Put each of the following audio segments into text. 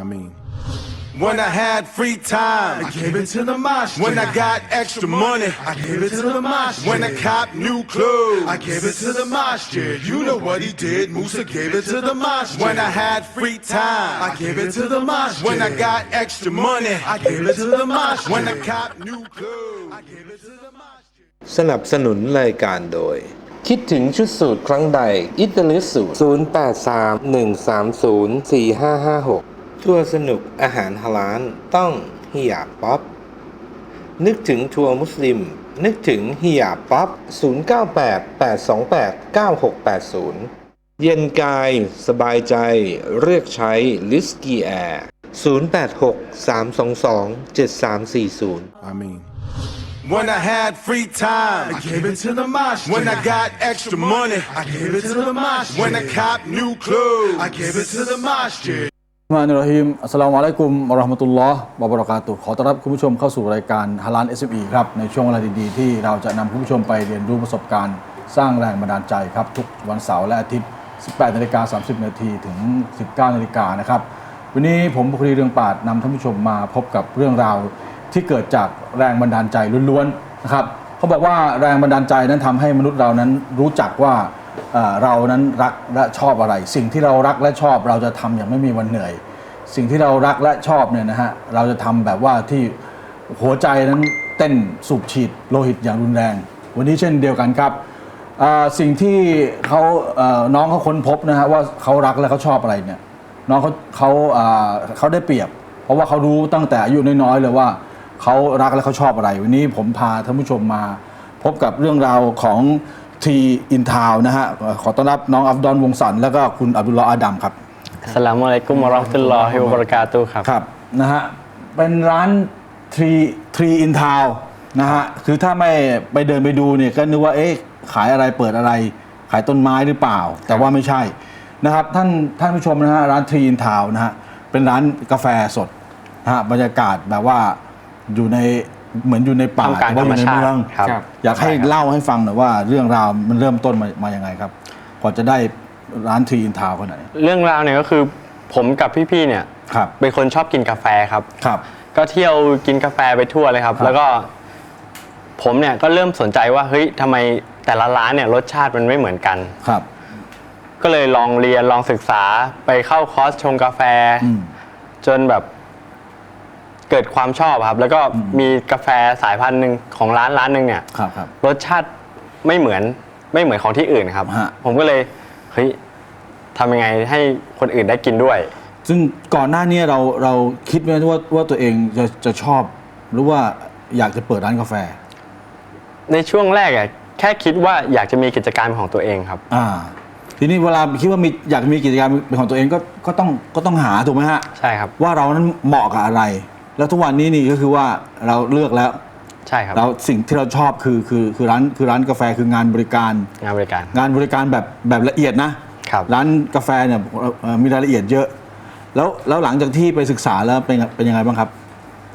I mean, when I had free time, I gave it to the mosh. when I got extra money, I gave it to the mosh. when I cop new clothes, I gave it to the mosh. Jid. You know what he did. Musa gave it to the mosh. when I Jid. had free time, I gave it to the mosh. when I Jid. got extra money, I gave it to the mosh. when I Jid. cop new clothes. I gave it to the mosh. Jid. สนับสนุนรายการโดย คิดถึงชุดสูตรครั้งใด อิตาลีสูตร 0831304556 ทัวร์สนุกอาหารฮาลาลต้องฮิยาป๊อป นึกถึงทัวร์มุสลิม นึกถึงฮิยาป๊อป 0988289680 เย็นกาย สบายใจ เรียกใช้ลิสกี้แอร์0863227340 I mean, when I had free time, I gave it to the mosh. when I Jid. got extra money, I gave it to the mosh. when I Jid. cop new clothes, I gave it to the mosh. มานรหิมอัสลามุอะลัยกุมวะเราะห์มตุลลอฮ์วะบรากาตุขอต้อนรับคุณผู้ชมเข้าสู่รายการฮาลาน SME ครับ ในช่วงเวลาดีๆ ที่เราจะนำคุณผู้ชมไปเรียนรู้ประสบการณ์ สร้างแรงบันดาลใจครับ ทุกวันเสาร์และอาทิตย์ 18นาฬิกา30 นาทีถึง 19นาฬิกานะครับ วันนี้ผมบุคลีเรืองปราดนำท่านผู้ชมมาพบกับเรื่องราวที่เกิดจากแรงบันดาลใจล้วนๆนะครับเขาบอกว่าแรงบันดาลใจนั้นทำให้มนุษย์เรานั้นรู้จักว่า เรานั้นรักและชอบอะไร สิ่งที่เรารักและชอบเราจะทำอย่างไม่มีวันเหนื่อย สิ่งที่เรารักและชอบเนี่ยนะฮะเราจะทำแบบว่าที่หัวใจนั้นเต้นสูบฉีดโลหิตอย่างรุนแรง วันนี้เช่นเดียวกันครับสิ่งที่เขาน้องเขาค้นพบนะฮะว่าเขารักและเขาชอบอะไรเนี่ยน้องเขาเขาเขาได้เปรียบ เพราะว่าเขารู้ตั้งแต่อายุน้อยๆเลยว่าเขารักและเขาชอบอะไร วันนี้ผมพาท่านผู้ชมมาพบกับเรื่องราวของ ทีอินทาวนะฮะขอต้อนรับน้องอัฟดอนวงสัน แล้วก็คุณอับดุลลอฮ์อาดัมครับอัสสลามุอะลัยกุมวะเราะห์มะตุลลอฮิวะบะเราะกาตุฮ์ครับครับนะฮะเป็นร้านทรีทรีอินทาวนะฮะคือถ้าไม่ไปเดินไปดูเนี่ยก็นึกว่าเอ๊ะขายอะไรเปิดอะไร ขายต้นไม้หรือเปล่า แต่ว่าไม่ใช่นะครับท่านท่านผู้ชมนะฮะร้านทรีอินทาวนะฮะเป็นร้านกาแฟสดนะฮะบรรยากาศแบบว่าอยู่ใน เหมือนอยู่ในป่าท่ามกลางแต่ว่าอยู่ในธรรมชาติเมืองครับ อยากให้ใช่ครับ เล่าให้ฟังหน่อยว่าเรื่องราวมันเริ่มต้นมามาอย่างไงครับกว่อนจะได้ร้านทรีอินทาวขนาดนี้เรื่องราวเนี่ยก็คือผมกับพี่ๆเนี่ยครับเป็นคนชอบกินกาแฟครับ ครับ ก็เที่ยวกินกาแฟไปทั่วเลยครับ ครับ แล้วก็ ผมเนี่ยก็เริ่มสนใจว่าเฮ้ยทำไมแต่ละร้านเนี่ยรสชาติมันไม่เหมือนกัน ครับก็เลยลองเรียนลองศึกษาไปเข้าคอร์สชงกาแฟ อืม จนแบบ เกิดความชอบครับ แล้วก็มีกาแฟสายพันธุ์หนึ่งของร้านร้านหนึ่งเนี่ยครับครับ รสชาติไม่เหมือนไม่เหมือนของที่อื่นครับ ฮะ ผมก็เลยเฮ้ยทำยังไงให้คนอื่นได้กินด้วย ซึ่งก่อนหน้านี้เราเราคิดไหมว่าว่าตัวเองจะจะชอบ หรือว่าอยากจะเปิดร้านกาแฟ ในช่วงแรกอะแค่คิดว่าอยากจะมีกิจการเป็นของตัวเองครับ อ่า ทีนี้เวลาคิดว่ามีอยากมีกิจการเป็นของตัวเองก็ก็ต้องก็ต้องหาถูกไหมฮะใช่ครับ ว่าเรานั้นเหมาะกับอะไร แล้วทุกวันนี้นี่ก็คือว่าเราเลือกแล้ว ใช่ครับ เราสิ่งที่เราชอบคือคือคือร้านคือร้านกาแฟคืองานบริการ งานบริการ งานบริการแบบแบบละเอียดนะครับร้านกาแฟเนี่ยเอ่อมีรายละเอียดเยอะ แล้วแล้วหลังจากที่ไปศึกษาแล้วเป็นเป็นยังไงบ้างครับ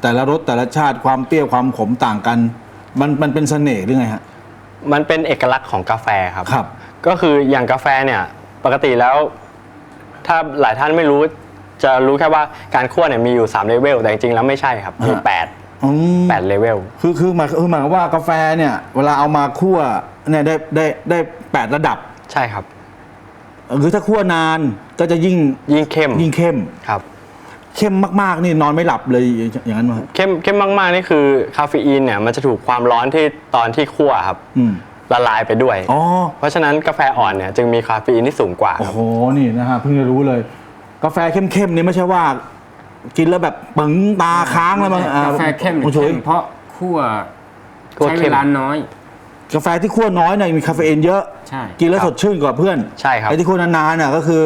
แต่ละรสแต่ละชาติความเปรี้ยวความขมต่างกัน มันมันเป็นเสน่ห์หรือไงฮะ มันเป็นเอกลักษณ์ของกาแฟครับ ครับก็คืออย่างกาแฟเนี่ย ปกติแล้ว ถ้าหลายท่านไม่รู้ จะรู้แค่ว่าการคั่วเนี่ยมีอยู่3เลเวลแต่จริงๆแล้วไม่ใช่ครับมีฮะ8อืม8เลเวล คือคือหมายคือหมายความว่ากาแฟเนี่ย เวลาเอามาคั่วเนี่ยได้ได้ได้แปดระดับใช่ครับ คือถ้าคั่วนานก็จะยิ่งยิ่งเข้มยิ่งเข้ม ครับ เข้มมากๆนี่นอนไม่หลับเลยอย่างนั้นไหมครับเข้มเข้มมากๆนี่คือคาเฟอีนเนี่ยมันจะถูกความร้อนที่ตอนที่คั่วครับอืมละลายไปด้วย อ๋อ เพราะฉะนั้นกาแฟอ่อนเนี่ยจึงมีคาเฟอีนที่สูงกว่า โอ้ครับโห นี่นะฮะเพิ่งจะรู้เลย กาแฟเข้มๆนี่ไม่ใช่ว่า กินแล้วแบบปึงตาค้างแล้วมั้งอ่กาแฟเข้มคุณชุยเข้มเพราะคั่วคั่วใช้เข้เวมลาน้อย กาแฟที่คั่วน้อยเนี่ยมีคาเฟอีนเยอะ ใช่ กินแล้วสดชื่นกว่าเพื่อนใช่ครับ ไอ้ที่คั่วนานๆน่ะก็คือ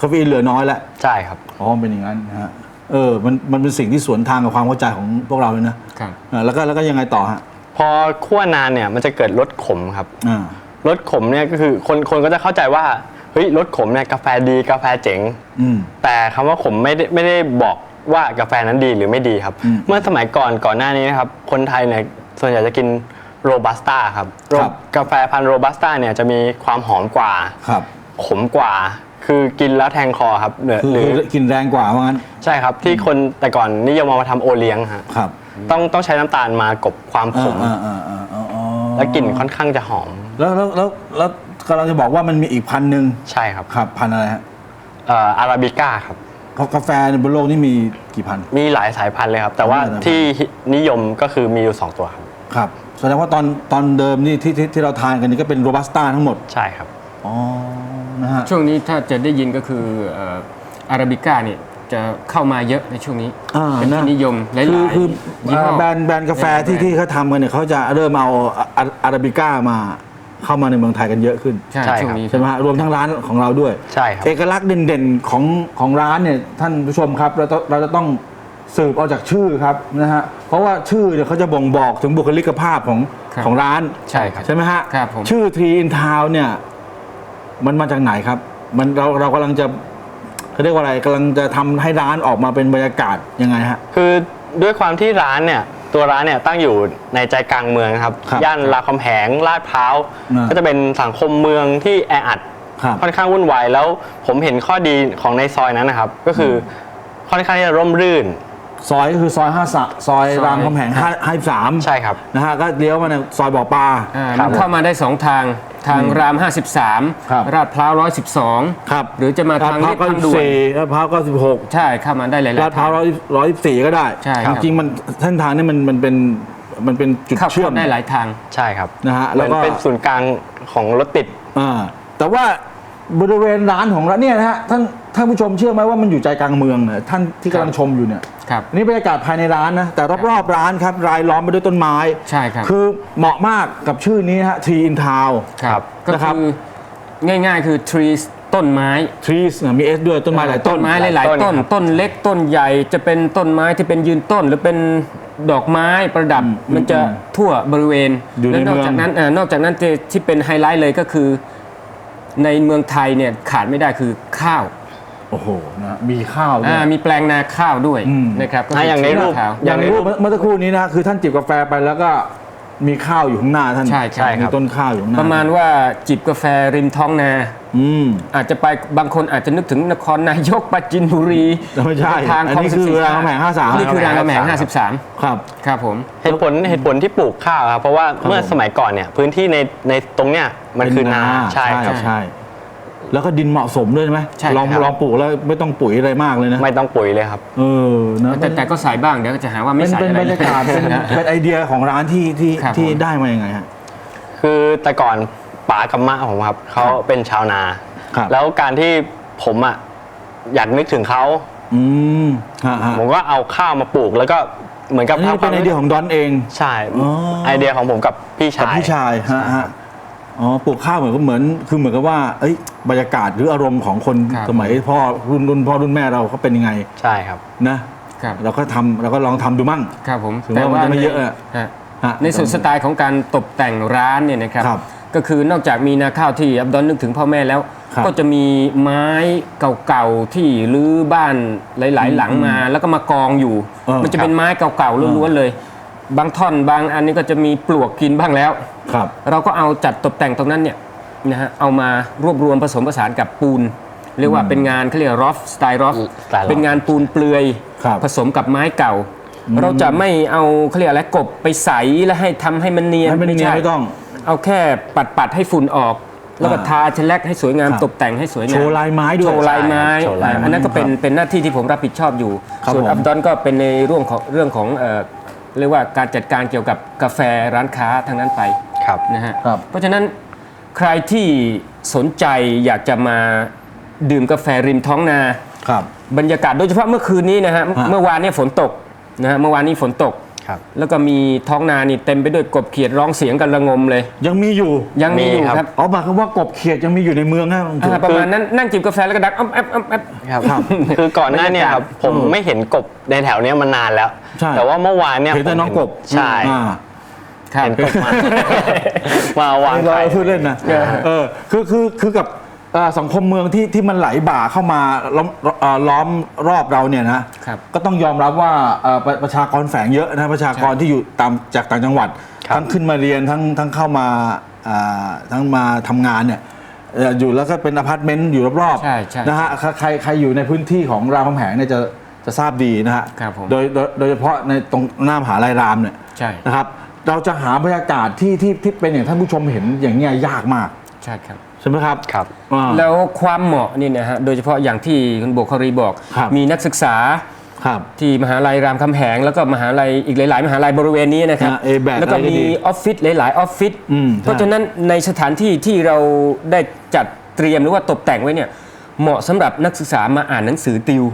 คาเฟอีนเหลือน้อยแล้ว ใช่ครับ อ๋อมันเป็นอย่างนั้นนะฮะ เออ มัน มันเป็นสิ่งที่สวนทางกับความเข้าใจของพวกเราเลยนะครับ อ่าแล้วก็ แล้วก็ยังไงต่อฮะ พอคั่วนานเนี่ยมันจะเกิดรสขมครับ อ่า รสขมเนี่ยก็คือคนคนก็จะเข้าใจว่า เฮ้ยรสขมเนี่ยกาแฟดีกาแฟเจ๋ง อืม แต่คำว่าขมไม่ได้ไม่ได้บอกว่ากาแฟนั้นดีหรือไม่ดีครับ อืมเมื่อสมัยก่อนก่อนหน้านี้นะครับ คนไทยเนี่ยส่วนใหญ่จะกินโรบัสต้าครับครับ กาแฟพันธุ์โรบัสต้าเนี่ยจะมีความหอมกว่า ครับ ขมกว่า คือกินแล้วแทงคอครับหรือคือหรือคือกินแรงกว่าว่างั้น ใช่ครับที่คนแต่ก่อนนิยมเอามาทำโอเลี้ยงฮะครับต้องต้องใช้น้ำตาลมากบความขม อ่าอ่าอ่าอ่าอ๋อและกลิ่นค่อนข้างจะหอม แล้วแล้วแล้วแล้ว กำลังจะบอกว่ามันมีอีกพันหนึ่งใช่ครับครับพันอะไรฮะเอ่ออาราบิก้าครับกากาแฟในบนโลกนี่มีกี่พัน มีหลายสายพันธุ์เลยครับ แต่ว่ามีหลายสายพันธุ์ที่นิยมก็คือมีอยู่ 2 ตัวครับ ครับแสดงว่าตอนตอนเดิมนี่ที่ที่ที่เราทานกันนี่ก็เป็นโรบัสต้าทั้งหมด ใช่ครับ อ๋อ นะฮะ ช่วงนี้ถ้าจะได้ยินก็คืออาราบิก้าเนี่ยจะเข้ามาเยอะในช่วงนี้ อ่าเป็นที่นะ นิยมหลายคือๆคือยี่ห้อ แบรนด์แบรนด์กาแฟที่ที่เขาทำกันเนี่ยเขาจะเริ่มเอาอาอาราบิก้ามา เข้ามาในเมืองไทยกันเยอะขึ้นใช่ใช่ช่วครังบนี้ ใช่ไหมฮะรวมทั้งร้านของเราด้วย ใช่ครับ เอกลักษณ์เด่นๆของของร้านเนี่ยท่านผู้ชมครับเราต้องเราจะต้องสืบเอาจากชื่อครับนะฮะเพราะว่าชื่อเนี่ยเขาจะบ่งบอกถึงบุคลิกภาพของครับของร้านใช่ครับใช่ไหมฮะครับผม ชื่อทีอินทาวเนี่ยมันมาจากไหนครับ มันเราเรากำลังจะเขาเรียกว่าอะไรกำลังจะทำให้ร้านออกมาเป็นบรรยากาศยังไงฮะ คือด้วยความที่ร้านเนี่ย ตัวร้านเนี่ยตั้งอยู่ในใจกลางเมืองครับครับย่านรามคำแหงลาดพร้าวอ่าก็จะเป็นสังคมเมืองที่แออัดครับค่อนข้างวุ่นวายแล้วผมเห็นข้อดีของในซอยนั้นนะครับ ก็คือค่อนข้างที่จะร่มรื่น ซอยก็คือซอยห้าสะซอยซอยรามคำแหงห้าห้าสามใช่ครับ นะฮะก็เลี้ยวมาในซอยบ่อปลา อ่าครับมันเข้ามาได้สองทางทางราม ครับ 53 ราดพร้าว 112 ครับหรือจะมาทางลาดพร้าวเรียบทางด่วนสี่ลาดพร้าวเก้าสิบหกใช่เข้ามาได้หลายๆลาดพร้าวทงร้อยร้อยสี่ก็ได้ใช่ครับ จริงๆมันเส้นทางนี้มันมันเป็นมันเป็นจุดเข้าเชื่อมเข้าได้หลายทาง ใช่ครับนะฮะเหแล้วมือนก็เป็นศูนย์กลางของรถติด อ่าแต่ว่า บริเวณร้านของเราเนี่ยนะฮะท่านท่านผู้ชมเชื่อไหมว่ามันอยู่ใจกลางเมืองเนี่ยท่านที่กำลังชมอยู่เนี่ยครับนี่บรรยากาศภายในร้านนะแต่รอบๆร้านครับรายล้อมไปด้วยต้นไม้ใช่ครับ คือเหมาะมากกับชื่อนี้ฮะทีอินทาวครับก็นะครับ คือง่ายๆคือ trees ต้นไม้ trees นะมี S ด้วยต้นไม้หลายต้นไม้หลายหลายต้นๆต้นครับต้นเล็กต้นใหญ่จะเป็นต้นไม้ที่เป็นยืนต้น หรือเป็นดอกไม้ประดับอืมมันจะอืมทั่วบริเวณอยู่ในและนอกเมืองจากนั้นเอ่อนอกจากนั้นที่ที่เป็นไฮไลท์เลยก็คือ ในเมืองไทยเนี่ยขาดไม่ได้คือข้าวโอ้โหนะมีข้าวด้วอ่ายมีแปลงนาข้าวด้วยอืม นะครับก็อ่าอย่างในรูป ข้าวอย่างรูปเมื่อสักครู่นี้นะคือท่านจิบกาแฟไปแล้วก็ มีข้าวอยู่ข้างหน้าท่านใช่ใช่มีต้นข้าวอยู่ข้างหน้าประมาณว่าจิบกาแฟริมท้องนา อืม อาจจะไปบางคนอาจจะนึกถึงนครนายกปราจินบุรีไม่ใช่ทางอันนี้ลงคือ14รามคำแหง53 นี่คือรามคำแหงครับ53ครับผม เหตุผลเหตุผลที่ปลูกข้าวครับเพราะว่าเมื่อผมสมัยก่อนเนี่ยพื้นที่ในในตรงเนี้ยมันคือนาใช่ครับ ใช่ แล้วก็ดินเหมาะสมด้วยใช่ไหมใช่ลองครับ ลองปลูกแล้วไม่ต้องปุ๋ยอะไรมากเลยนะไม่ต้องปุ๋ยเลยครับ เออนะแต่แต่ก็ใส่บ้างเดี๋ยวก็จะหาว่าไม่เป็นใส่เป็นอะไร บรรยากาศเป็นเป็นไอเดียของร้านที่ที่ครับ ที่ผมได้มายังไงฮะ คือแต่ก่อนป๋ากับมะผมครับเขาเป็นชาวนา ครับ แล้วการที่ผมอะอยากนึกถึงเขา อืมฮะฮะผมก็เอาข้าวมาปลูก แล้วก็เหมือนกับอันนี้เป็นไอเดียของดอนเอง ใช่อ๋อ ไอเดียของผมกับพี่กับชาย พี่ชายฮะฮะ อ๋อปลูกข้าวเหมือนก็เหมือนคือเหมือนกับว่าเอ้ยบรรยากาศหรืออารมณ์ของคนครับ สมัยพ่อรุ่นรุ่นพ่อรุ่นแม่เราเขาเป็นยังไงใช่ครับ นะ ครับเราก็ทำเราก็ลองทำดูมั่ง ครับผมถึงว่ามันจะไม่เยอะอะฮะฮะในส่วนสไตล์ของการตกแต่งร้านเนี่ยนะครับ ครับก็คือนอกจากมีนาข้าวที่อับดอนนึกถึงพ่อแม่แล้ว ครับก็จะมีไม้เก่าๆที่รื้อบ้านหลาย ๆ หลังมา แล้วก็มากองอยู่ เออมันจะเป็นไม้เก่าๆล้วนๆเลย บางท่อนบางอันนี้ก็จะมีปลวกกินบ้างแล้ว ครับ เราก็เอาจัดตกแต่งตรงนั้นเนี่ยนะฮะเอามารวบรวมผสมผสานกับปูน เรียกว่าเป็นงานเขาเรียกรอฟสไตล์รอฟสไตล์ loft เป็นงานปูนเปลือย ครับผสมกับไม้เก่า เราจะไม่เอาเขาเรียกอะไรกบไปใสแล้วให้ทำให้มันเนียนให้มันเนียนใช่ไม่ต้องเอาแค่ปัดปัดๆให้ฝุ่นออก แล้วก็อ่าทาเชลแลกให้สวยงามครับตกแต่งให้สวยงาม โชว์ลายไม้ด้วย โชว์ลายไม้ใช่ครับโชว์ลายไม้อ่าอันนั้นก็เป็นครับเป็นหน้าที่ที่ผมรับผิดชอบอยู่ ครับส่วนผม อับดอนก็เป็นในเรื่องของเรื่องของเอ่อ เรียกว่าการจัดการเกี่ยวกับกาแฟร้านค้าทางนั้นไปครับนะฮะครับ เพราะฉะนั้นใครที่สนใจอยากจะมาดื่มกาแฟริมท้องนา ครับ บรรยากาศโดยเฉพาะเมื่อคืนนี้นะฮะฮะเมื่อวานเนี่ยฝนตกนะฮะเมื่อวานนี้ฝนตก ครับ แล้วก็มีท้องนานี่เต็มไปด้วยกบเขียดร้องเสียงกันระงมเลย ยังมีอยู่ยังมีอยู่มีครับ ครับอ๋อหมายความว่ากบเขียดยังมีอยู่ในเมืองนะอ่าประมาณนั้นนั่งจิบกาแฟแล้วก็ดักอ๊อบแอบอ๊อบแอบครับ คือก่อนหน้าเนี่ยครับผมเออไม่เห็นกบในแถวเนี้ยมานานแล้ว ใช่แต่ว่าเมื่อวานเนี่ยเห็นแต่ผมน้องกบใช่อ่าครับเห็นกบมา มาวางเราไข่พูดเล่นนะ เออคือคือคือกับ เอ่อสังคมเมืองที่ที่มันไหลบ่าเข้ามาล้อมเอ่อล้อมรอบเราเนี่ยนะครับก็ต้องยอมรับว่าเอ่อประประชากรแฝงเยอะนะประชากรที่อยู่ตามจากต่างจังหวัด ครับ ทั้งขึ้นมาเรียนทั้งทั้งเข้ามาอ่าทั้งมาทำงานเนี่ยเอ่ออยู่แล้วก็เป็นอพาร์ตเมนต์อยู่รอบใช่ใช่นะฮะใครใครใครอยู่ในพื้นที่ของรามคำแหงเนี่ยจะจะทราบดีนะฮะครับผม โดยโดยโดยเฉพาะในตรงหน้ามหาลัยรามเนี่ย ใช่ นะครับเราจะหาบรรยากาศที่ที่ที่เป็นอย่างท่านผู้ชมเห็นอย่างเงี้ยยากมาก ใช่ครับ ใช่ไหมครับครับ อ่า แล้วความเหมาะนี่นะฮะโดยเฉพาะอย่างที่คุณโบคารีบอก ครับ มีนักศึกษาครับ ที่มหาลัยรามคำแหง แล้วก็มหาลัยอีกหลาย ๆ มหาลัยบริเวณนี้นะครับ อ่า A-back แล้วก็อะไรก็มีดีออฟฟิศหลาย ๆ ออฟฟิศอืมเพราะใช่ ฉะนั้นในสถานที่ที่เราได้จัดเตรียมหรือว่าตกแต่งไว้เนี่ยเหมาะสำหรับนักศึกษามาอ่านหนังสือติว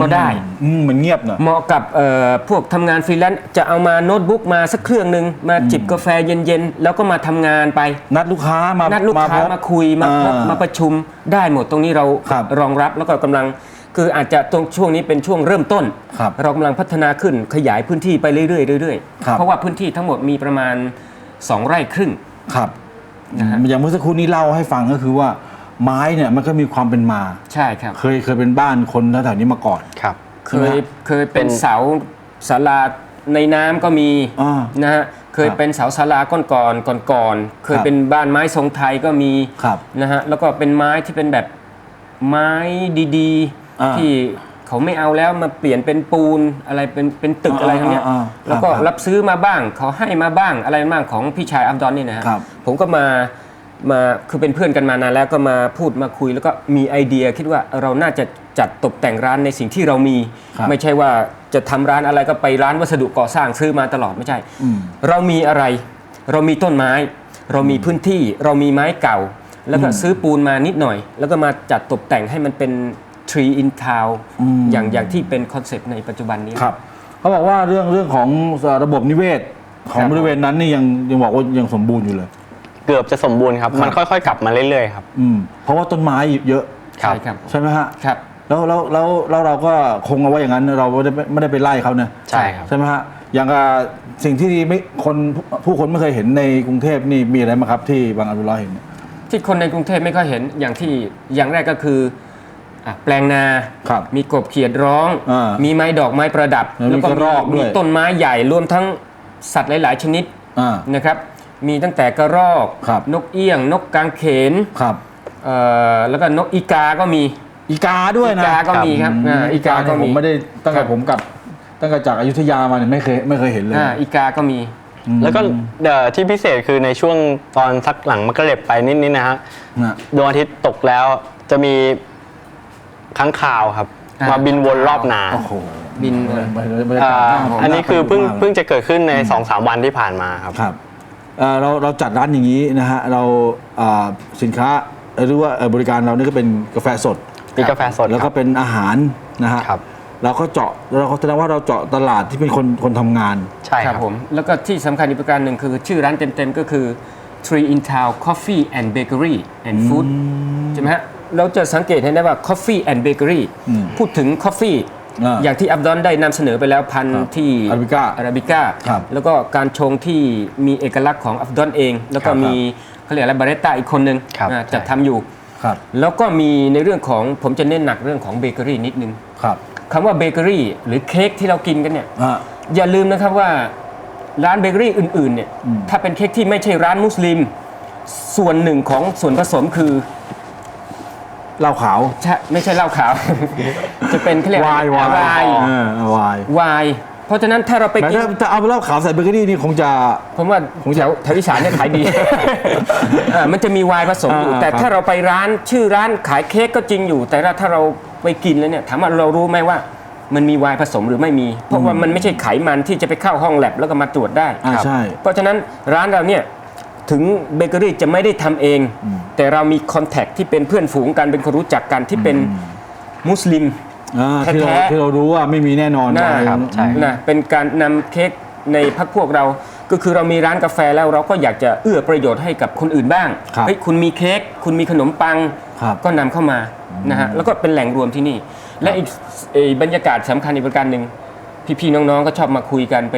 ก็ได้ อืมมันเงียบหน่อย เหมาะกับเอ่อพวกทำงานฟรีแลนซ์จะเอามาโน้ตบุ๊กมาสักเครื่องหนึ่งมาจิบกาแฟเย็นๆ แล้วก็มาทำงานไปนัดลูกค้ามานัดลูกค้าพบมาคุยมาพบอ่มาประชุมได้หมดตรงนี้เราครับรองรับแล้วก็กำลังคืออาจจะตรงช่วงนี้เป็นช่วงเริ่มต้น ครับเรากำลังพัฒนาขึ้นขยายพื้นที่ไปเรื่อยๆเรื่อยครับ ๆเพราะว่าพื้นที่ทั้งหมดมีประมาณ 2 ไร่ครึ่ง ครับนะฮะ อย่างเมื่อสักครู่นี้เล่าให้ฟังก็คือว่า ไม้เนี่ยมันก็มีความเป็นมา ใช่ครับ เคยเคยเป็นบ้านคนแถวๆนี้มาก่อน ครับ เคยเคยเป็นเป็นเสาศาลาในน้ำก็มีอ่านะฮะเคยครับเป็นเสาศาลาก่อนก่อนก่อนก่อนๆเคยครับเป็นบ้านไม้ทรงไทยก็มีครับนะฮะแล้วก็เป็นไม้ที่เป็นแบบไม้ดีอ่าๆ ที่เขาไม่เอาแล้วมาเปลี่ยนเป็นปูนอะไรเป็นเป็นตึกอ่าอะไรทั้งเนี้ยอ่าอ่าแล้วก็ครับรับซื้อมาบ้างเขาให้มาบ้างอะไรบ้างของพี่ชายอับดอนนี่นะฮะครับ ผมก็มา มาคือเป็นเพื่อนกันมานานแล้วก็มาพูดมาคุย แล้วก็มีไอเดียคิดว่าเราน่าจะจัดตกแต่งร้านในสิ่งที่เรามีครับไม่ใช่ว่าจะทำร้านอะไรก็ไปร้านวัสดุก่อสร้างซื้อมาตลอดไม่ใช่อืมเรามีอะไร เรามีต้นไม้ เรามีพื้นที่ เรามีไม้เก่า แล้วก็ซื้อปูนมานิดหน่อย แล้วก็มาจัดตกแต่งให้มันเป็น tree in town อืมอย่างอย่างที่เป็นคอนเซปต์ในปัจจุบันนี้ครับเขาบอกว่าเรื่องเรื่องของระบบนิเวศของครับบริเวณนั้นนี่ยังยังบอกว่ายังสมบูรณ์อยู่เลย เกือบจะสมบูรณ์ครับ มันค่อยๆ กลับมาเรื่อยๆครับ อืมเพราะว่าต้นไม้เยอะใช่ครับ ใช่ไหมฮะครับ แล้วแล้วแล้วแล้วเราก็คงเอาไว้อย่างนั้น เราไม่ได้ไม่ได้ไปไล่เขาเนี่ยใช่ครับ ใช่ไหมฮะอย่างกับสิ่งที่ไม่คนผู้คนไม่เคยเห็นในกรุงเทพนี่มีอะไรบ้างครับ ที่บางอับดุลลอฮ์เห็นเนี่ย ที่คนในกรุงเทพไม่ค่อยเห็นอย่างที่อย่างแรกก็คืออะแปลงนา ครับมีกบเขียดร้อง อ่ามีมีไม้ดอกไม้ประดับ แล้วมีแล้วก็กระรอกด้วยมีต้นไม้ใหญ่รวมทั้งสัตว์หลาย ๆ ชนิดอ่า นะครับ มีตั้งแต่กระรอกครับ นกเอี้ยง นกกางเขนครับ เอ่อแล้วก็นกอีกาก็มี อีกาด้วยนะอีกาก็มีครับอ่าอีกาก็เนี่ยผมีมไม่ได้ตั้งครัแต่บ ผมกลับ ตั้งแต่จากอยุธยามาเนี่ยไม่เคยไม่เคยเห็นเลยอ่าอีกาก็มีแล้วก็เอ่อที่พิเศษคือในช่วงตอนสักหลังมันก็เล็บไปนิดๆนะฮะนะดวงอาทิตย์ตกแล้วจะมีค้างคาวครับ อ่าม มาบินวนรอบนาโอ้โหบิน บรรยาอ่กาศาน่าอันนี้คือเพิ่งน่าไปดูมากเพิ่งจะเกิดขึ้นใน2อสามวันที่ผ่านมาครับ ครับ เอ่อเราเราจัดร้านอย่างนี้นะฮะเราอ่าสินค้าหรือว่าเอ่อบริการเรานี่ก็เป็นกาแฟสด มีกาแฟสดแล้วคก็รับ เป็นอาหารนะฮะครับ เราก็เจาะเราก็แสดงว่าเราเจาะตลาดที่เป็นคนคนทำงาน ใช่ครับผมแล้วก็ที่สำคัญอีกประการหนึ่งคือชื่อร้านเต็มๆก็คือ Tree in Town Coffee and Bakery and Food ใช่ไหมฮะเราจะสังเกตเห็นได้ว่า Coffee and Bakery อืมพูดถึง Coffee อ่าอย่างที่อับดอนได้นำเสนอไปแล้วพันธุ์ครับที่ Arabica อาราบิก้าครับแล้วก็การชงที่มีเอกลักษณ์ของอับดอนเอง แล้วก็ครับมีเขาเรียกอะไรบาเรต้าอีกคนนึงครับอ่าจัดทำอยู่ครับแล้วก็มีในเรื่องของผมจะเน้นหนักเรื่องของเบเกอรี่นิดนึงครับคำว่าเบเกอรี่หรือเค้กที่เรากินกันเนี่ยอ่าอย่าลืมนะครับว่าร้านเบเกอรี่อื่นๆเนี่ยอืมถ้าเป็นเค้กที่ไม่ใช่ร้านมุสลิม ส่วนหนึ่งของส่วนผสมคือ เหล้าขาว ใช่ไม่ใช่เหล้าขาว จะเป็นเขาเรียกวายวายวายเออวายวาย เพราะฉะนั้นถ้าเราไปแต่กิน ถ้าถ้าเอาเหล้าขาวใส่เบเกอรี่นี่คงจะ ผมว่าผมจะแถวแถวอีสานเนี่ยขายดี เออมันจะมีไวน์ผสมอยู่ อ่าแต่ครับถ้าเราไปร้านชื่อร้านขายเค้กก็จริงอยู่ แต่ถ้าเราไปกินแล้วเนี่ยถามว่าเรารู้ไหมว่า มันมีไวน์ผสมหรือไม่มี เพราะว่ามันไม่ใช่ไขมันที่จะไปเข้าห้องแลบแล้วก็มาตรวจได้อ่าครับใช่ เพราะฉะนั้นร้านเราเนี่ย ถึงเบเกอรี่จะไม่ได้ทำเองแต่เรามีคอนแทคที่เป็นเพื่อนฝูงกันเป็นคนรู้จักกันที่เป็นมุสลิม อ่าที่เราแท้ๆ ที่เรารู้ว่าไม่มีแน่นอนน่าครับใช่ นะเป็นการนำเค้กในพักพวกเรา ก็คือเรามีร้านกาแฟแล้วเราก็อยากจะเอื้อประโยชน์ให้กับคนอื่นบ้างครับเฮ้ยคุณมีเค้กคุณมีขนมปังครับ ก็นำเข้ามานะฮะแล้วก็เป็นแหล่งรวมที่นี่ และอีกเอ่อบรรยากาศสำคัญอีกประการหนึ่งพี่ๆน้องๆก็ชอบมาคุยกันไป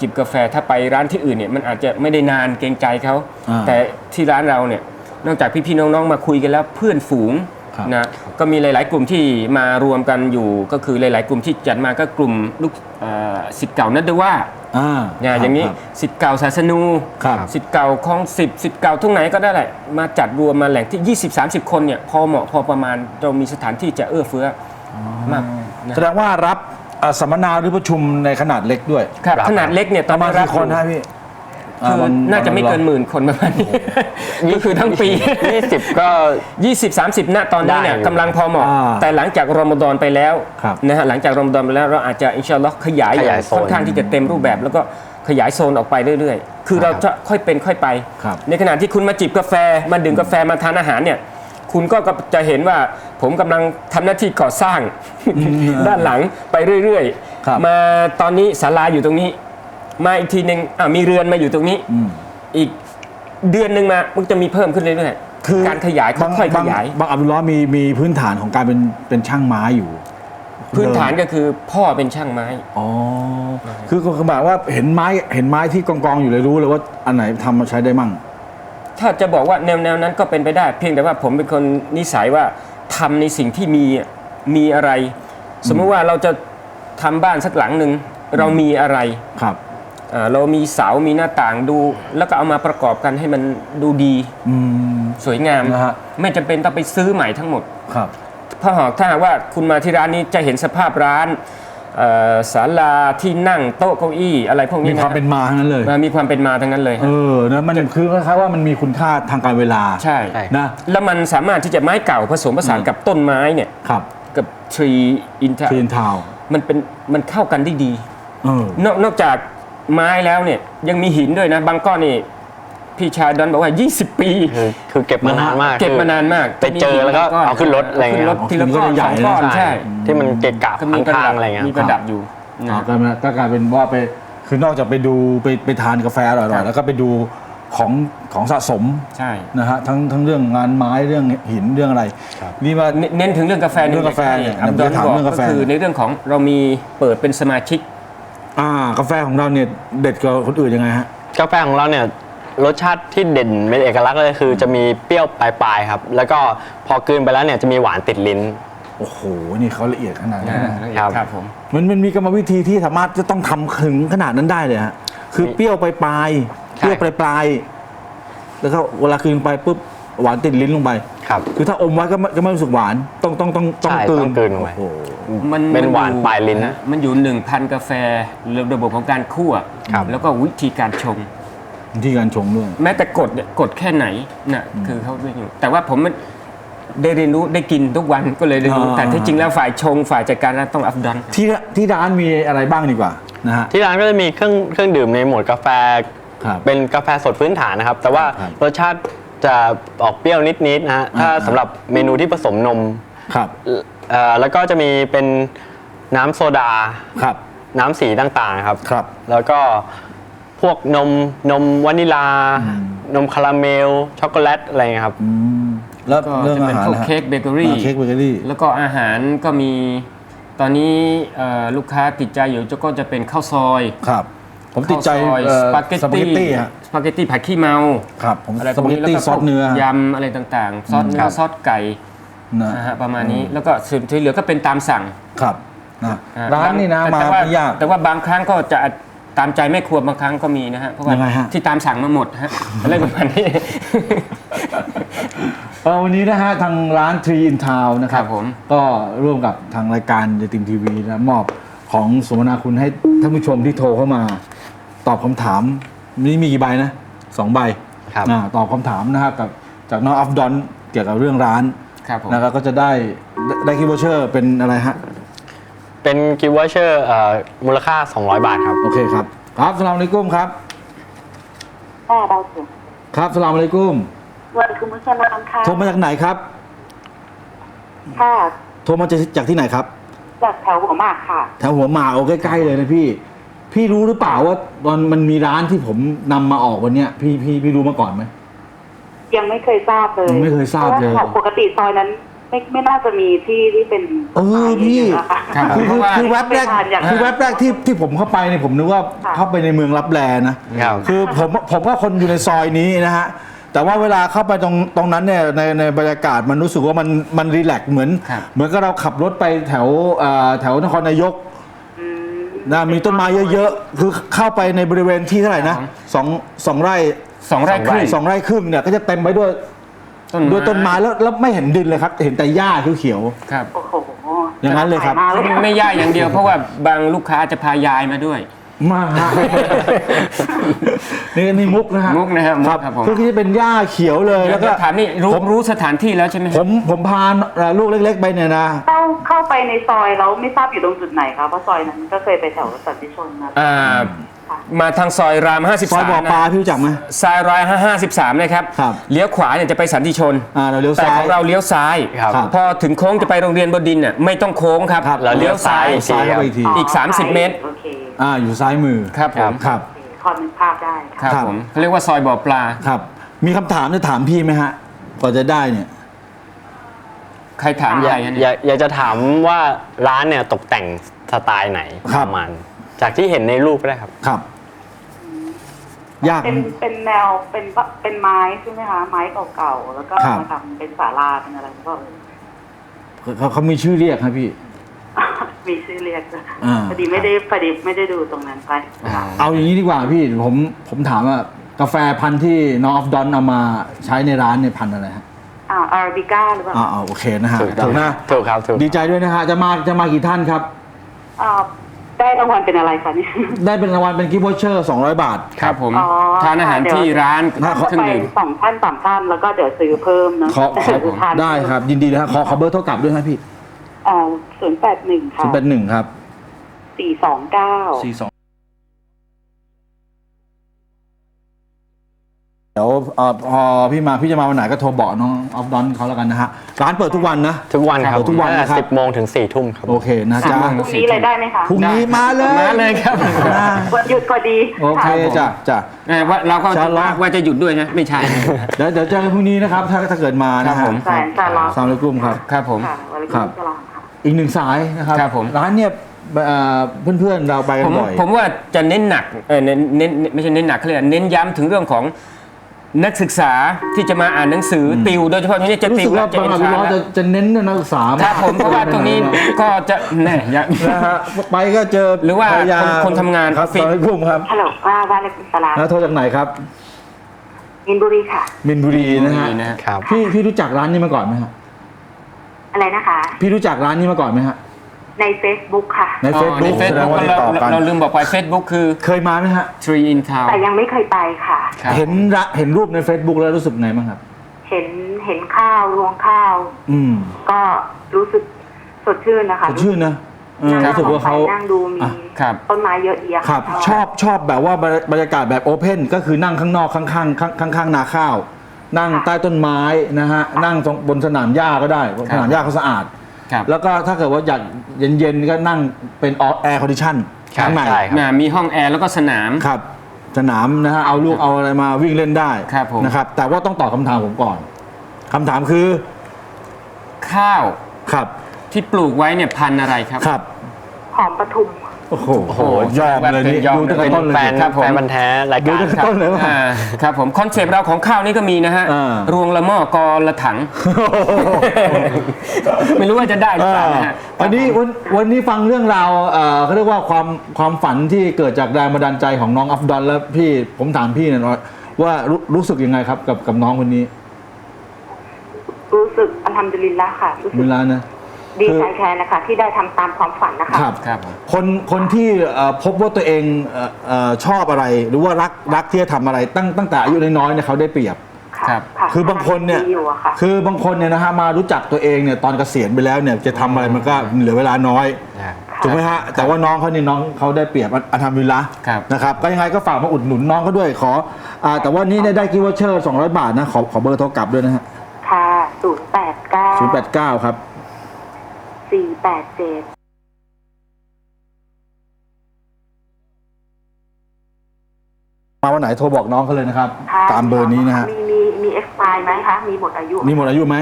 จิบกาแฟถ้าไปร้านที่อื่นเนี่ยมันอาจจะไม่ได้นานเกรงใจเขา อ่าแต่ที่ร้านเราเนี่ยนอกจากพี่ๆน้องๆมาคุยกันแล้วเพื่อนฝูงครับนะก็มีหลาย ๆ กลุ่มที่มารวมกันอยู่ก็คือหลาย ๆ กลุ่มที่จัดมาก็กลุ่มลูกเอ่อสิทธิ์เก่านัดด้วยว่าอ่าเนี่ยอย่างนี้ครับ สิทธิ์เก่าศาสนูครับ สิทธิ์เก่าคลองสิบสิทธิ์เก่าทุ่งไหนก็ได้แหละมาจัดรวมมาแหล่งที่ 20-30 คนเนี่ยพอเหมาะพอประมาณเรามีสถานที่จะเอื้อเฟื้ออมากนะ แสดงว่ารับเอ่อสัมมนาหรือประชุมในขนาดเล็กด้วยครับขนาดเล็กเนี่ยตปอนระมาณนี้รับกี่คนฮะพี่คืออาวัน่าจะไม่เกินหมื่นคนประมาณนี้ก็คือทั้งปี20ก็ 20 30ณตอนนี้เนี่ยได้อยู่ กำลังพอเหมาะ อ่าแต่หลังจากรอมฎอนไปแล้วครับนะฮะหลังจากรอมฎอนไปแล้วเราอาจจะอินชาอัลลอฮ์ขยายขยายโซนค่อนข้างที่จะเต็มรูปแบบ แล้วก็ขยายโซนออกไปเรื่อยๆ คือเราจะค่อยเป็นค่อยไป ครับ ในขณะที่คุณมาจิบกาแฟมาดื่มกาแฟมาทานอาหารเนี่ย คุณก็จะเห็นว่าผมกำลังทำหน้าที่ก่อสร้างด้านหลังไปเรื่อยครับ ๆ มาตอนนี้ศาลาอยู่ตรงนี้ มาอีกทีหนึ่งอะมีเรือนมาอยู่ตรงนี้ อืมอีกเดือนหนึ่งมามันจะมีเพิ่มขึ้นเรื่อยๆการขยายบางค่อยๆขบางยาย บางอับดุลล้อฮ์มีมีพื้นฐานของการเป็นเป็นช่างไม้อยู่พื้นฐานก็คือพ่อเป็นช่างไม้ อ๋อคือคือแบบว่าเห็นไม้เห็นไม้ที่กองกองๆอยู่เลยรู้เลยว่าอันไหนทำมาใช้ได้มั่ง ถ้าจะบอกว่าแนวแนวนั้นก็เป็นไปได้ เพียงแต่ว่าผมเป็นคนนิสัยว่าทำในสิ่งที่มีมีอะไร สมมติว่าเราจะทำบ้านสักหลังหนึ่งเรามีอะไรครับอ่าเรามีเสา มีหน้าต่างดู แล้วก็เอามาประกอบกันให้มันดูดีอืมสวยงามนะฮะไม่จำเป็นต้องไปซื้อใหม่ทั้งหมด ครับถ้าหากถ้าหากว่าคุณมาที่ร้านนี้จะเห็นสภาพร้านเอ่อ ศาลาที่นั่งโต๊ะเก้าอี้อะไรพวกมีนี้ความเป็นมาทั้งนั้นเลยนะมีความเป็นมาทั้งนั้นเลยเอฮะอนะมันคือคล้ายๆว่ามันมีคุณค่าทางการเวลาใช่ใช่นะแล้วมันสามารถที่จะไม้เก่าผสมผสานกับต้นไม้เนี่ยครับกับทรีอินททีนทาวมันเป็นมันเข้ากันได้ดีเออนอกนอกจากไม้แล้วเนี่ยยังมีหินด้วยนะ บางก้อนนี่ พี่ชายดอนบอกว่า 20 ปี คือคือเก็บมานานมากเก็บมานานมากไปเจอแล้วก็จะมีหินเอาขึ้นรถอะไรเงี้ยขึ้นรถทีละก้อนสองก้อนใช่ใช่ที่มันเกะกะก็มีประข้าดังบๆอะไรเงี้ยมีประดับอยู่อ๋อนะก็มาก็กลายเป็นว่าไปคือนอกจากไปดูไปไปทานกาแฟอร่ครัอยบๆแล้วก็ไปดูของของสะสมใช่นะฮะทั้งทั้งเรื่องงานไม้เรื่องหินเรื่องอะไรนี่ว่าเนเน้นถึงเรื่องกาแฟเรื่องกาแฟเนี่ยอับดอนเดี๋ยวถามบอกเรื่องกาแฟก็คือในเรื่องของเรามีเปิดเป็นสมาชิกอ่ากาแฟของเราเนี่ยเด็ดกว่าคนอื่นยังไงฮะกาแฟของเราเนี่ย รสชาติที่เด่นเป็นเอกลักษณ์เลยคือ จะมีเปรี้ยวปลายๆครับ แล้วก็พอกลืนไปแล้วเนี่ยจะมีหวานติดลิ้น โอ้โห นี่เขาละเอียดขนาดนั้นนะครับครับผม มันมันมีกรรมวิธีที่สามารถจะต้องทำถึงขนาดนั้นได้เลยฮะ คือเปรี้ยวปลายปลายๆใช่ เปรี้ยวปลายปลายๆแล้วก็เวลาคืนไปปุ๊บหวานติดลิ้นลงไป ครับ คือถ้าอมไว้ก็ไม่ก็ไม่รู้สึกหวาน ต้องต้องต้องต้องใช่กลืนต้องกลืนลงไป โอ้โห มันเป็นหวานมัอยู่ปลายลิ้นมันอยู่หนึ่งพันกาแฟระบบของการคั่ว ครับ แล้วก็วิธีการชง ที่การชงด้วย แม้แต่กฎเนี่ยกฎแค่ไหนน่ะคือเขาด้วยอยู่ แต่ว่าผมมันได้เรียนรู้ได้กินทุกวันก็เลยได้รู้ อ่า แต่ที่จริงแล้วฝ่ายชงฝ่ายจัดการนั้นต้องอัฟดัน ที่ที่ร้านมีอะไรบ้างดีกว่านะฮะ ที่ร้านก็จะมีเครื่องเครื่องดื่มในหมวดกาแฟ ครับเป็นกาแฟสดพื้นฐานนะครับ แต่ว่าครับรสชาติจะออกเปรี้ยวนิดๆนะฮะถ้าอ่า สำหรับเมนูที่ผสมนมครับเอ่อแล้วก็จะมีเป็นน้ำโซดา ครับ น้ำสีต่างๆครับ ครับ แล้วก็พ วกนมนมวานิลา นมคาราเมล ช็อกโกแลตอะไรเงี้ยครับ อืมแล้วก็เรื่องจะอาเป็นหารพวกนะฮะเค้กเบเกอรี่ อ่าเค้กเบเกอรี่ แล้วก็อาหารก็มีตอนนี้เอ่อลูกค้าติดใจอยู่ก็จะเป็นข้าวซอยครับ ผมติดใจข้าวซอยเอ่สอปาเกตสปาเกตตี้ตี้ฮะสปาเกตตี้ผัดขี้เมาครับผมอะไรสปาเกตตี้พวซอสเนื้อยำอะไรต่างๆ ซอสเนื้ครัอบซอสไก่นะนะฮะประมาณนี้แล้วก็ส่วนที่เหลือก็เป็นตามสั่งครับนะอ่ร้านนี่นะแต่มาแต่ว่ไม่ยาก แต่ว่าบางครั้งก็จะ ตามใจแม่ครัวบางครั้งก็มีนะฮะเพราะว่ายังไงฮะ ที่ตามสั่งมาหมดฮะอะไรประมาณนี้ เออวันนี้นะฮะทางร้าน Tree in Town นะครับครับผม ก็ร่วมกับทางรายการยติมทีวีนะมอบของสมนาคุณให้ท่านผู้ชมที่โทรเข้ามา ตอบคำถามนี่มีกี่ใบนะสองใบครับ อ่าตอบคำถามนะครับกับจากน้องอัฟดอนเกี่ยวกับเรื่องร้านครับผม นะครับก็จะได้ได้ได้คิวเชอร์เป็นอะไรฮะ เป็นกิฟต์วอเชอร์มูลค่า 200 บาทครับ โอเคครับ ครับสลามอะลัยกุมครับ ค่ะเราถึงครับสลามอะลัยกุมวันคุณมุสลามค่ะ โทรมาจากไหนครับ ค่ะ โทรมาจากจากที่ไหนครับ จากแถวหัวหมากค่ะ แถวหัวหมากโอ้ใกล้ๆเลยนะพี่ พี่รู้หรือเปล่าว่าตอนมันมีร้านที่ผมนำมาออกวันเนี้ยพี่พี่พี่รู้มาก่อนไหม ยังไม่เคยทราบเลยยังไม่เคยทราบเลย พะว่ปกติซอยนั้น ไม่ไม่น่าจะมีที่ที่เป็นเออพี่เยอะๆอะค่ะครับคือเพคือราะว่าคือแวบแรกไปทานอย่างคือแวบแรกที่ที่ผมเข้าไปเนี่ยผมนึกว่าค่ะ เข้าไปในเมืองรับแลนะครับ คือผมผมก็คนอยู่ในซอยนี้นะฮะแต่ว่าเวลาเข้าไปตรงตรงนั้นเนี่ยในในบรรยากาศมันรู้สึกว่ามันมันรีแลกซ์เหมือน ครับ เหมือนกับเราขับรถไปแถวเอ่อแถวนครนายกนะมีต้นไม้เยอะๆคือเข้าไปในบริเวณที่เท่าไหร่นะสองสองไร่สองไร่ครึ่ง สองไร่ครึ่งเนี่ยก็จะเต็มไปด้วย ต้นไม้ ด้วยต้นไม้แล้วแล้วไม่เห็นดินเลยครับ เห็นแต่หญ้าเขียวครับโอ้โหอย่างนั้นเลยครับ ถ่มากเลยไม่ยากอย่างเดียวเพราะว่าบางลูกค้าจะพายายมาด้วยๆมากฮะ นี่นี่มุกนะฮะมุกนะฮะมุกครับผม ก็คือจะเป็นหญ้าเขียวเลยแล้วก็ถามนี่รู้ผมรู้สถานที่แล้วใช่ไหมผมผมพาเอ่อลูกเล็ก ๆ ไปเนี่ยนะเข้าเข้าไปในซอยแล้วไม่ทราบอยู่ตรงจุดไหนคะเพราะซอยนั้นก็เคยไปแถวสันติชนมาอ่า มาทางซอยราม 53ซอยบ่อปลานะพี่รู้จักไหม ซอยราย53นะครับ ครับเลี้ยวขวาเนี่ยจะไปสันติชน อ่าเราเลี้ยวแต่ซ้ายของเราเลี้ยวซ้าย ครับครับพอถึงโค้งจะไปโรงเรียนบดินทร์น่ะไม่ต้องโค้งครับครับเราเลี้เลี้ยยววซ้ายซ้ายซ้ายเข้าไปอีกที อีก 30 เมตร โอเคอ่าอยู่ซ้ายมือครับผม ครับ โอเคพอนึกภาพได้ครับครับ ผมเขาเรียกว่าซอยบ่อปลา ครับ มีคำถามจะถามพี่ไหมฮะกว่าจะได้เนี่ย ใครถามอยาใหญ่กอันอนี้ยากอยากจะถามว่าร้านเนี่ยตกแต่งสไตล์ไหนครัปบระมาณ จากที่เห็นในรูปก็ได้ครับ ครับ ยาก เป็นเป็นแนวเป็นเป็นไม้ใช่ไหมคะไม้เก่าๆแล้วก็ครับ มาทำเป็นศาลาเป็นอะไรก็เขาเขามีชื่อเรียกครับพี่ มีชื่อเรียกด้วยอ่า พอดีไม่ได้พอดีไม่ได้ดูตรงนั้นไป เอาอย่างนี้ดีกว่าพี่ผมผมถามว่ากาแฟพันธุ์ที่น้องออฟดอนเอามาใช้ในร้านเนี่ยพันธุ์อะไรฮะอ่าอาราบิก้าหรือเปล่าอ่าอ่าโอเคนะฮะถูกต้องนะถูกครับถูกดีใจด้วยนะฮะจะมาจะมากี่ท่านครับ อ่า ได้รางวัลเป็นอะไรคะเนี่ย ได้เป็นรางวัลเป็นกิฟต์วอเชอร์ 200 บาท ครับผม อ๋อทานอาหารที่ร้านนะขอเครื่องไปดื่ม สองท่านสามท่านแล้วก็เดี๋ยวซื้อเพิ่มเนอะขอขอทานได้ครับ ยินดีเลยครับขอขอเบอร์โทรกลับด้วยนะพี่อ่าศูนย์แปดหนึ่งค่ะศูนย์แปดหนึ่งครับสี่สองเก้า สี่สอง เดี๋ยวเอ่อพอพี่มาพี่จะมาวันไหนก็โทรบอกน้องออฟดอนเขาแล้วกันนะฮะร้านเปิดทุกวันนะทุกวันครับทุกวันนะครับสิบโมงถึงสี่ทุ่มครับ โอเคนะจ๊ะพรุ่งนี้เลยได้ไหมคะพรุ่งนี้มาเลยมาเลยครับ นะวันหยุดพอดีโอเคจ้ะจ้ะ เอ่อว่าเราก็ชาลอ ว่าจะหยุดด้วยนะไม่ใช่ เดี๋ยวเดี๋ยวเจอกันพรุ่งนี้นะครับถ้าถ้าเกิดมานะครัฮะบผม ใช่ใช่แล้วสามเลยกลุ่มครับ ครับผม ค่ะวันนี้ครับสลามค่ะ อีกหนึ่งสายนะครับครับผม ร้านเนี่ยเอ่อเพื่อนๆเราไปกัผนมบ่อย ผมว่าจะเน้นหนักเออเน้นเน้นไม่ใช่เน้นหนักเขาเรียกว่าเน้นย้ำถึงเรื่องของ นักศึกษาที่จะมาอ่านหนังสืออติว โดยเฉพาะที่นี่จะรู้ติสึวกว่าจะบางเอ็นอัลทรานจะแล้วจะเน้นเรื่องนักศึกษาครับผมเพราะว่าตรงนี้ก็จะแน่อยากนะฮะไปก็เจอหรือว่าภรยคนคนทำงานครับออฟฟิศสามเลยกลุ่มครับฮัลโหลว่าว่าอะไรคุณสลามแล้วโทรจากไหนครับมินบุรีค่ะมินบุรีนะฮะมินบุรีนะฮะครับ พี่พี่รู้จักร้านนี้มาก่อนไหมฮะอะไรนะคะ พี่รู้จักร้านนี้มาก่อนไหมฮะ ใน Facebook ค่ะ ในอ๋อ Facebook ในเฟซแสดงบุ๊กว่าติดเราต่อกัน เราลืมบอกไป Facebook คือ เคยมาไหมฮะ Tree in Town แต่ยังไม่เคยไปค่ะ ครับเห็นระเห็นรูปใน Facebook แล้วรู้สึกไงบ้างครับ เห็นเห็นข้าวรวงข้าว อืมก็รู้สึกสดชื่นนะคะสดชื่นนะเออนั่งรู้สึกว่าเขา นั่งดูมีอะ ครับ ต้นไม้เยอะแยะครับ ชอบชอบแบบว่าบรรบรรยากาศแบบโอเพนก็คือนั่งข้างนอกข้างข้างข้างข้างข้างนาข้าว นั่งใต้ต้นไม้นะฮะนั่งตรงบนสนามหญ้าก็ได้สนามหญ้าเขาสะอาด ครับแล้วก็ถ้าเกิดว่าอยากเย็นๆก็นั่งเป็นแอร์คอนดิชันครับข้างในใช่ครับน่ะมีห้องแอร์แล้วก็สนาม ครับ สนามนะฮะเอาลูกเอาอะไรมาวิ่งเล่นได้ครับผม นะครับ แต่ว่าต้องตอบคำถามผมก่อนคำถามคือ ข้าวครับ ที่ปลูกไว้เนี่ยพันธุ์อะไรครับ ครับ หอมปทุม โอ้โหโอ้โหยอมเลยนี่ยอมดูตั้งแต่เป็นต้นเลยแฟนครับผมแฟนบันธุ์แท้รายดูการตั้งแต่ต้นเลยว่าอ่าครับผมคอนเซปต์เราของข้าวนี่ก็มีนะฮะอ่ารวงละหม้อกอละถัง ไม่รู้ว่าจะได้หรือเปล่านะฮะวันนี้วันวันนี้ฟังเรื่องราวเอ่อเขาเรียกว่าความความฝันที่เกิดจากแรงบันดาลใจของน้องอัฟดอนแล้วพี่ผมถามพี่หน่อยว่าว่ารู้รู้สึกยังไงครับกับกับน้องคนนี้ รู้สึกอัลฮัมดุลิลละค่ะรู้สึเวกลานะ ดีใจแทนนะคะที่ได้ทำตามความฝันนะคะครับ ครับผม คนคนที่เอ่อพบว่าตัวเองเอ่อเอ่อชอบอะไร หรือว่ารักรักที่จะทำอะไรตั้งตั้งแต่อายุน้อยๆเนี่ยเขาได้เปรียบค่ะครับค่ะคือบางคนเนี่ยดีอยู่อะค่ะ คือบางคนเนี่ยนะฮะมารู้จักตัวเองเนี่ยตอนเกษียณไปแล้วเนี่ยจะทำอะไรมันก็เหลือเวลาน้อย อ่า ถูกไหมฮะ แต่ว่าน้องเขาเนี่ยน้องเขาได้เปรียบอัธรรมวิลละครับนะครับ ก็ยังไงก็ฝากมาอุดหนุนน้องเขาด้วยขออ่าแต่ว่านี่เนี่ยได้กิฟต์วอเชอร์200 บาทนะ ขอขอเบอร์โทรกลับด้วยนะฮะค่ะศูนย์แปดเก้า089 ครับ สี่แปดเจ็ดมาวันไหนโทรบอกน้องเขาเลยนะครับ ค่ะตามเบอร์นี้นะฮะมีมีมีเอ็กซ์ไไหมคะ มีหมดอายุนี่หมดอายุไหม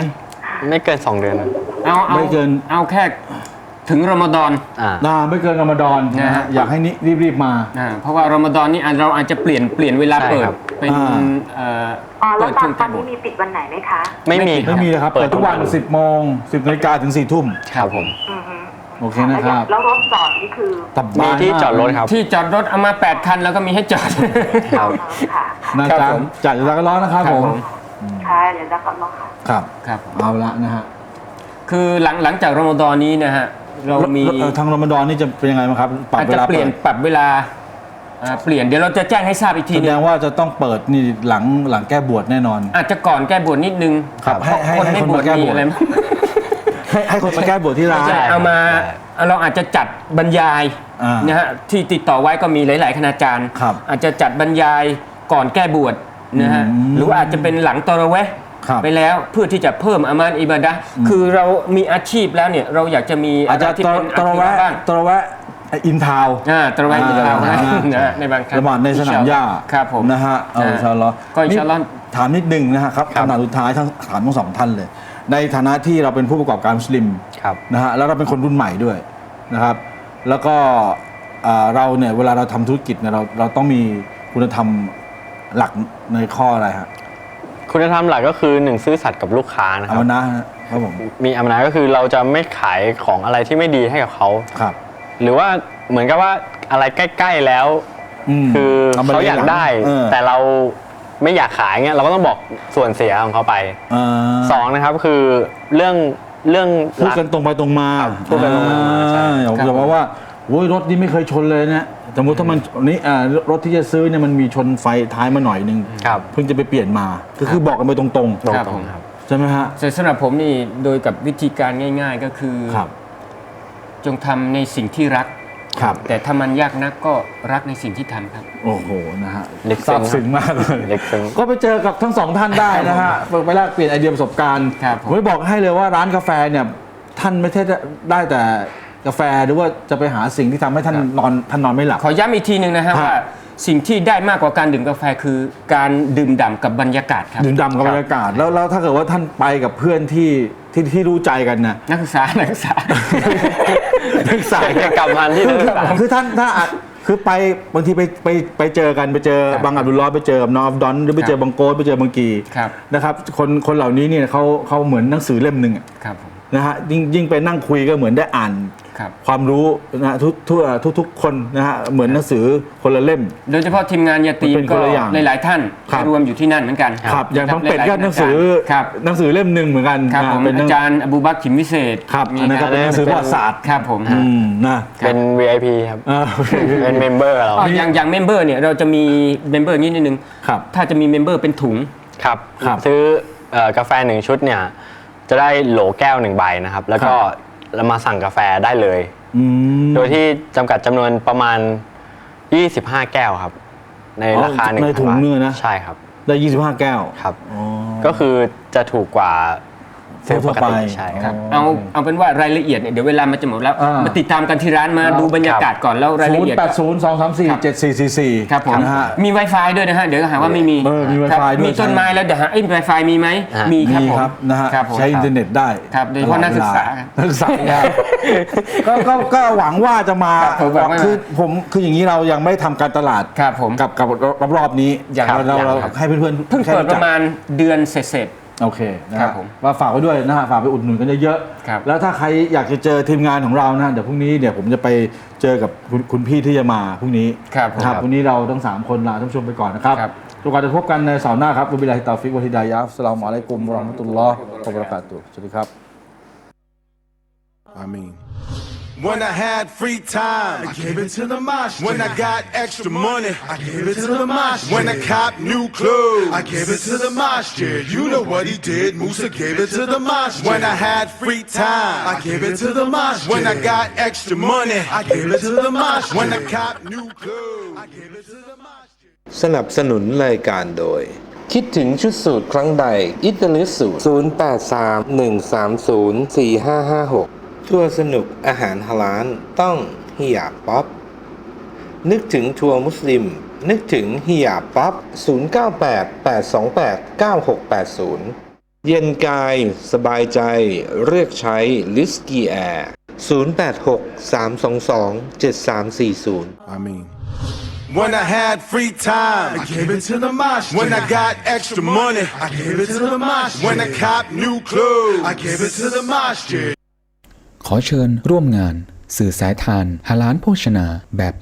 ไม่เกินสองเดือนนะเอาเอาไม่เกิน เอาแค่ ถึงรอมฎอน อ่า นาไม่เกินรอมฎอนนะนะฮะ ฮะอยากให้นิรีบๆมา อ่าเพราะว่ารอมฎอนนี่อาจเราอาจจะเปลี่ยนเปลี่ยนเวลาใช่เปิด ครับ เป็นอ่า เอ่ออ๋อแล้วเปิดตอช่นวงตแก้อนบนี้นมีปิดวันไหนไหมคะ ไม่มีไม่มีนะครับ เปิดทุกวัน 10 โมง 10นาฬิกาถึง 4 ทุ่ม ครับผม อือฮึโอเคนะครับ แล้วรถจอดนี่คือตับมีบ้านที่จอดรถครับ ที่จอดรถเอามา 8 คันแล้วก็มีให้จอด ครับ ค่ะนะครัจ๊ะบผมจัดอยู่แล้วก็ร้อนนะครับครับผมผม ค่ะเดี๋ยวจะขอรอค่ะ ครับ ครับ เอาละนะฮะ คือหลังหลังจากรอมฎอนนี้นะฮะ เรามีเอ่อทางรอมฎอนนี่จะเป็นยังไงบ้างครับปรับอาจเวจะลาเปลี่ยนปิดปรับเวลาอ่าเปลี่ยนเดี๋ยวเราจะแจ้งให้ทราบอีกทีแสนึดงงว่าจะต้องเปิดนี่หลังหลังแก้บวชแน่นอน อาจจะก่อนแก้บวชนิดนึงครับให้ให้คนให้ไม่คนบวชมาแก้มีบวช อะไรมั้ยให้ให้คนมาแก้บวชที่ร้าน ใช่เอามาเราอาจจะจัดบรรยายอ่านนะฮะที่ติดต่อไว้ก็มีหลาย ๆ คณาจารย์ ครับอาจจะจัดบรรยายก่อนแก้บวชนะฮะอืม หรือว่าอาจจะเป็นหลังตอระเวะ ครับไปแล้วเพื่อที่จะเพิ่มอามานอิบาดะห์คือเรามีอาชีพแล้วเนี่ยเราอยากจะมีอาจจะไรที่ตระเป็นตระอาชีแวะพบ้างตระแวะอินทาวน์อ่าตระแวะอินทาวน์อ่านะฮะในบางครั้งละหมาดในสนามหญ้าครับผมนะฮะเอาอ่าอินชาอัลลอฮ์ก็อินชาอัลลอฮ์ ถามนิดนึงนะฮะครับครับคำถามสุดท้ายทั้งถามทั้งสองท่านเลย ในฐานะที่เราเป็นผู้ประกอบการมุสลิมครับ นะฮะแล้วเราเป็นคนรุ่นใหม่ด้วยนะครับ แล้วก็อ่าเราเนี่ยเวลาเราทำธุรกิจเนี่ยเราเราต้องมีคุณธรรมหลักในข้ออะไรฮะ คุณธรรมหลักก็คือหนึ่งซื่อสัตย์กับลูกค้านะคอารับมานะครับผมมีอำนาจก็คือเราจะไม่ขายของอะไรที่ไม่ดีให้กับเขา ครับหรือว่าเหมือนกับว่าอะไรใกล้ ๆแล้ว มคือมเขาอยากได้ เออแต่เราไม่อยากขายเงี้ยเราก็ต้องบอกส่วนเสียของเขาไปเอ่อสองนะครับคือเรื่องเรื่องพูดรัก กันตรงไปตรงมาครับพูดกันตรงไปตรงมาใช่ อ่อย่าครับอย่าบอกว่าโอ้ยรถนี้ไม่เคยชนเลยนะ สมมติถ้ามันนี่อ่ารถที่จะซื้อเนี่ยมันมีชนไฟท้ายมาหน่อยหนึงครับ เพิ่งจะไปเปลี่ยนมาก็คือบอกกันไปตรงตรงครับตรผงมครับๆ ใช่ไหมฮะแต่สำหรับผมนี่โดยกับวิธีการง่าย ๆ ก็คือครับ จงทำในสิ่งที่รัก ครับ แต่ถ้ามันยากนักก็รักในสิ่งที่ทำครับ โอ้โห นะฮะลึกซึ้ซางบซึ้งมากเลย ลึกซึ้ง ก็ไปเจอกับทั้งสองท่านได้นะฮะ ไปแลกเปลี่ยนไอเดียประสบการณ์ ครับผม ผมไม่บอกให้เลยว่าร้านกาแฟเนี่ย ท่านไม่ใช่ได้แต่ กาแฟหรือว่าจะไปหาสิ่งที่ทำให้ท่านนอนท่านนอนไม่หลับ ขอย้ำอีกทีหนึ่งนะฮะฮะ ว่าสิ่งที่ได้มากกว่าการดื่มกาแฟคือการดื่มด่ำกับบรรยากาศครับดื่มด่ำกับบรรยากาศแล้วแล้วถ้าเกิดว่าท่านไปกับเพื่อนที่ที่ที่รู้ใจกันนะ นักศึกษานักศึกษา นักศึกษา กิจกรรมพันที่นักศึกษา คือท่านถ้าอาจคือไปบางทีไปไปไปเจอกันไปเจอครับบางอับดุลลอฮ์ไปเจอกับนอฟดอนหรือไปเจอครับบางโกดไปเจอบางกีครับ นะครับคนคนเหล่านี้เนี่ยเขาเขาเหมือนหนังสือเล่มหนึ่งอะ ครับผม นะฮะยิ่งยิ่งไปนั่งคุยก็เหมือนได้อ่าน ครับ ความรู้นะฮะทุกทุกทุกทุกคนนะฮะเหมือนหนังสือคนละเล่ม โดยเฉพาะทีมงานยาตีมันเป็นก็คนละอย่างหลาย ๆ ท่านครับรวมอยู่ที่นั่นเหมือนกันครับอย่างทั้งเป็ดหลายๆก็หนังสือครับหนังสือเล่มหนึ่งเหมือนกันครับนะผมเป็นหนัอางจารย์อบูบักรขิมวิเศษครับมีอันนั้นก็เป็นหนังสือประวัติศาสตร์ครับผมอืมนะเป็น VIP ครับอ่าเป็นเมมเบอร์เรา อ๋ออย่างอย่างเมมเบอร์เนี่ยเราจะมีเมมเบอร์นี้นิดนึง ครับ ถ้าจะมีเมมเบอร์เป็นถุง ครับ ครับ ซื้อเอ่อกาแฟหนึ่งชุดเนี่ย จะได้โหลแก้วหนึ่งใบนะครับ แล้วก็เรามาสั่งกาแฟได้เลย อืมโดยที่จำกัดจำนวนประมาณ 25 แก้วครับ ในอ๋อราคาหนึ่งในถุงบาทเนื้อนะ ใช่ครับ ได้ 25 แก้วครับ อ๋อก็คือจะถูกกว่า ซื้อปกทั่วไปติใช่ครับอ๋อเอาเอาเป็นว่ารายละเอียดเนี่ยเดี๋ยวเวลามันจะหมดแล้วอ่ามมาติดตามกันที่ร้านมาดูบรรยากาศก่อนแล้วรายละศูนเอียย์ดแปดศูนย์สองสามสี่เจ็ดสี่สี่สี่ครับผมนะฮะมี Wi-Fi ด้วยนะฮะ เดี๋ยวหาว่าไม่มีเออมีครับ Wi-Fi ด้วยมีต้นไม้แล้วเดี๋ยวหาเอ้ย Wi-Fi มีไหมฮะมีครับมีผมครับนะฮะครับผมใช้อินเทอร์เน็ตได้ครับโดยเฉพาะนักศึกษาตลอดเวลนักศึกษาครับก็ก็ก็หวังว่าจะมาครับผมหวังว่าคือผมคืออย่างนี้เรายังไม่ทำการตลาดครับผมกับกับรอบรอบๆนี้ยังเราเรายังเราครับให้เพื่อนๆเพิ่งแค่เปิดรู้ปจักระมาณเดือนเสร็จ โอเคนะครัฮะบผมว่าฝากไว้ด้วยนะฮะฝากไปอุดหนุนกันเยอะครับ ๆแล้วถ้าใครอยากจะเจอทีมงานของเรานะเดี๋ยวพรุ่งนี้เดี๋ยวผมจะไปเจอกับคุณคุณพี่ที่จะมาพรุ่งนี้ครับผม นะครับวันนี้เราทั้งสามคนลาท่านผู้ชมไปก่อนนะครับครับ จนกว่าจะพบกันในเสาร์หน้าครับวะบิลลาฮิตาฟิกวะฮิดายะฮ์อัสสลามุอะลัยกุมวะเราะห์มะตุลลอฮ์วะบะเราะกาตุฮ์สวัสดีครับ I mean, when I had free time, I gave it to the masjid. when I got extra money, I gave it to the masjid. when I cop new clothes, I gave it to the masjid. You know what he did. Musa gave it to the masjid. when I had free time, I gave it to the masjid. when I got extra money, I gave it to the masjid. when I cop new clothes. I gave it to the masjid. สนับสนุนรายการโดย คิดถึงชุดสูตรครั้งใด อิตาลิสูตร 0831304556 ทัวร์สนุกอาหารฮาลาลต้องฮิยาบป๊อป นึกถึงทัวร์มุสลิม นึกถึงฮิยาบป๊อป 0988289680 เย็นกาย สบายใจ เลือกใช้ลิสกีแอร์086-322-7340 I mean, When I had free time. I gave it to the masjid. When I got extra money. I gave it to the masjid. When I cop new clothes. I gave it to the masjid. ขอเชิญร่วมงาน สื่อสายทานฮาลานโภชนาแบบ